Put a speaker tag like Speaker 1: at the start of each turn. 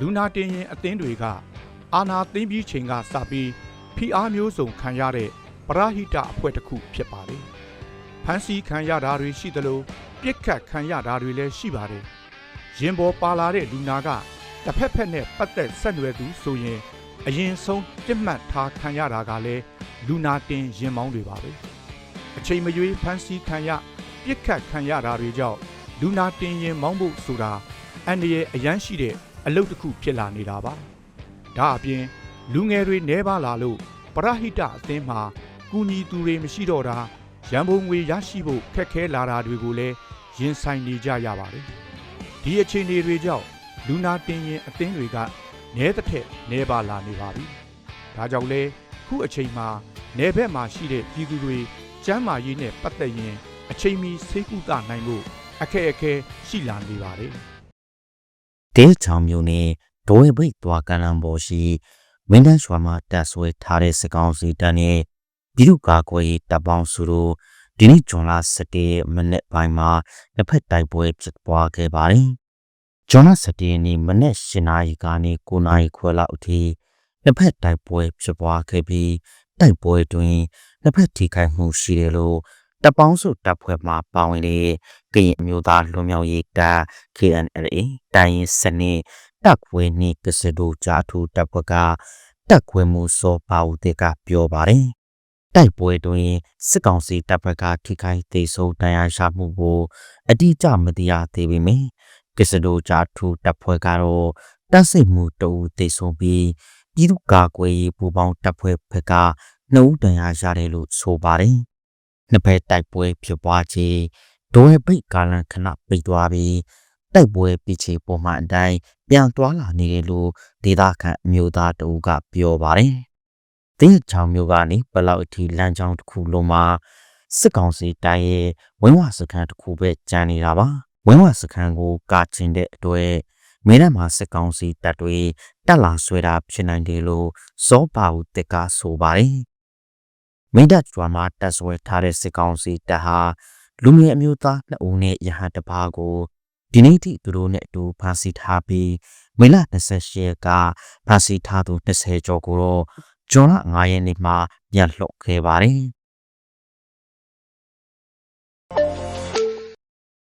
Speaker 1: လူနာတင်ရင်အသင်းတွေကအာနာသိမ့်ပြီးချိန်ကစပြီးဖိအားမျိုးစုံခံရတဲ့ပရဟိတအဖွဲ့တစ်ခုဖြစ်ပါတယ်။ဖန်စီခံရတာတွေရှိသလိုပြစ်ခတ်ခံရတာတွေလည်းရှိပါတယ်။ရင်ပေါ်ပါလာတဲ့လူနာကတစ်ဖက်ဖက်နဲ့ပတ်သက်ဆက်နွယ်သူဆိုရင်အရင်ဆုံးပြစ်မှတ်ထားခံရတာကလည်းလူနာတင်ရင်မောင်းတွေပါပဲ။အချိန်မရွေးဖန်စီခံရပြစ်ခတ်ခံရတာတွေကြောင့်လူနာတင်ရင်မောင်းဖို့ဆိုတာအန္တရာယ်အရန်ရှိတဲ့ အလုပ်တစ်ခုဖြစ်လာနေတာပါ။ဒါအပြင်လူငယ်တွေနှဲပါလာလို့ပရဟိတအသင်းမှာကူညီသူတွေမရှိတော့တာရန်ပုံငွေရရှိဖို့ခက်ခဲလာတာတွေကိုလည်းရင်ဆိုင်နေကြရပါတယ်။ဒီအခြေအနေတွေကြောင့်လူနာတင်ရင်အသင်းတွေကနဲတစ်ထက်နဲပါလာနေပါပြီ။ဒါကြောင့်လဲခုအချိန်မှာနယ်ဘက်မှာရှိတဲ့ပြည်သူတွေကျမ်းမာရေးနဲ့ပတ်သက်ရင်အချိန်မီဆေးကုသနိုင်ဖို့အခက်အခဲရှိလာနေပါတယ်
Speaker 2: တဲချောင်မျိုးနဲ့ဒိုးဝဲဘိတ်သွားကန်လန်ပေါ်ရှိမင်းတန်းရွာမှာတက်ဆွဲထားတဲ့စကောင်းစီတန်းနဲ့ပြည်သူ့ကာကွယ်ရေးတပ်ပေါင်းစုတို့ဒီနေ့ဂျွန်လ17မိနစ်ပိုင်းမှာတစ်ဖက်တိုက်ပွဲဖြစ်ပွားခဲ့ပါတယ်။ဂျွန်လ17ရက်နေ့မနေ့7နာရီကနေ9နာရီခွဲလောက်အထိတစ်ဖက်တိုက်ပွဲဖြစ်ပွားခဲ့ပြီးတိုက်ပွဲတွင်တစ်ဖက်ထိခိုက်မှုရှိတယ်လို့ တပ်ပေါင်းစုတပ်ဖွဲ့မှပါဝင်တဲ့ကရင်အမျိုးသားလွန်မြောက်ရေးတပ် KNLA တိုင်းရင်းစနစ်တက်ခွဲနေကစဒိုဂျာထူတပ်ဖွဲ့ကတက်ခွဲမှုစောပါဦးတဲ့ကပြောပါတယ်။တိုက်ပွဲတွင်စစ်ကောင်စီတပ်ဖွဲ့ကထိခိုက်ဒေဆုံးတန်ရာရမှုကိုအတိအကျမသိရသေးပေမယ့်ကစဒိုဂျာထူတပ်ဖွဲ့ကတော့တပ်စိတ်မှုတအူဒေဆုံးပြီးပြည်သူ့ကာကွယ်ရေးပူးပေါင်းတပ်ဖွဲ့ဘက်ကနှုတ်တန်ရာရတယ်လို့ဆိုပါတယ်။ နှစ်ဖက်တိုက်ပွဲဖြစ်ပွားခြင်းဒိုးဝဲပိတ်ကာလန်ခဏပိတ်သွားပြီးတိုက်ပွဲပြချေပုံမှန်အတိုင်းပြန်သွားလာနေတယ်လို့ဒေသခံအမျိုးသားတအူးကပြောပါတယ်။တင်းချောင်မျိုးကနေဘလောက်အထိလမ်းကြောင်းတစ်ခုလုံးမှာစစ်ကောင်စီတိုင်းရဲ့ဝင်းဝစခန်းတစ်ခုပဲကျန်နေတာပါ။ဝင်းဝစခန်းကိုကာချင်တဲ့အတွက်မင်းတပ်မှာစစ်ကောင်စီတပ်တွေတက်လာဆွဲတာဖြစ်နိုင်တယ်လို့စောပါဦးတက်ကဆိုပါတယ်။ မိဒတ်ကျွာမှာတက်ဆွဲထားတဲ့စစ်ကောင်စီတပ်ဟာလူငယ်အမျိုးသားနှစ်ဦးနဲ့ရဟန်းတစ်ပါးကိုဒီနေ့ထိသူတို့နဲ့အတူဖမ်းဆီးထားပြီးမေလ28ရက်ကဖမ်းဆီးထားသူ20ကျော်ကိုတော့ဂျွန်လ9ရက်နေ့မှာပြန်လှုပ်ခဲ့ပါတယ်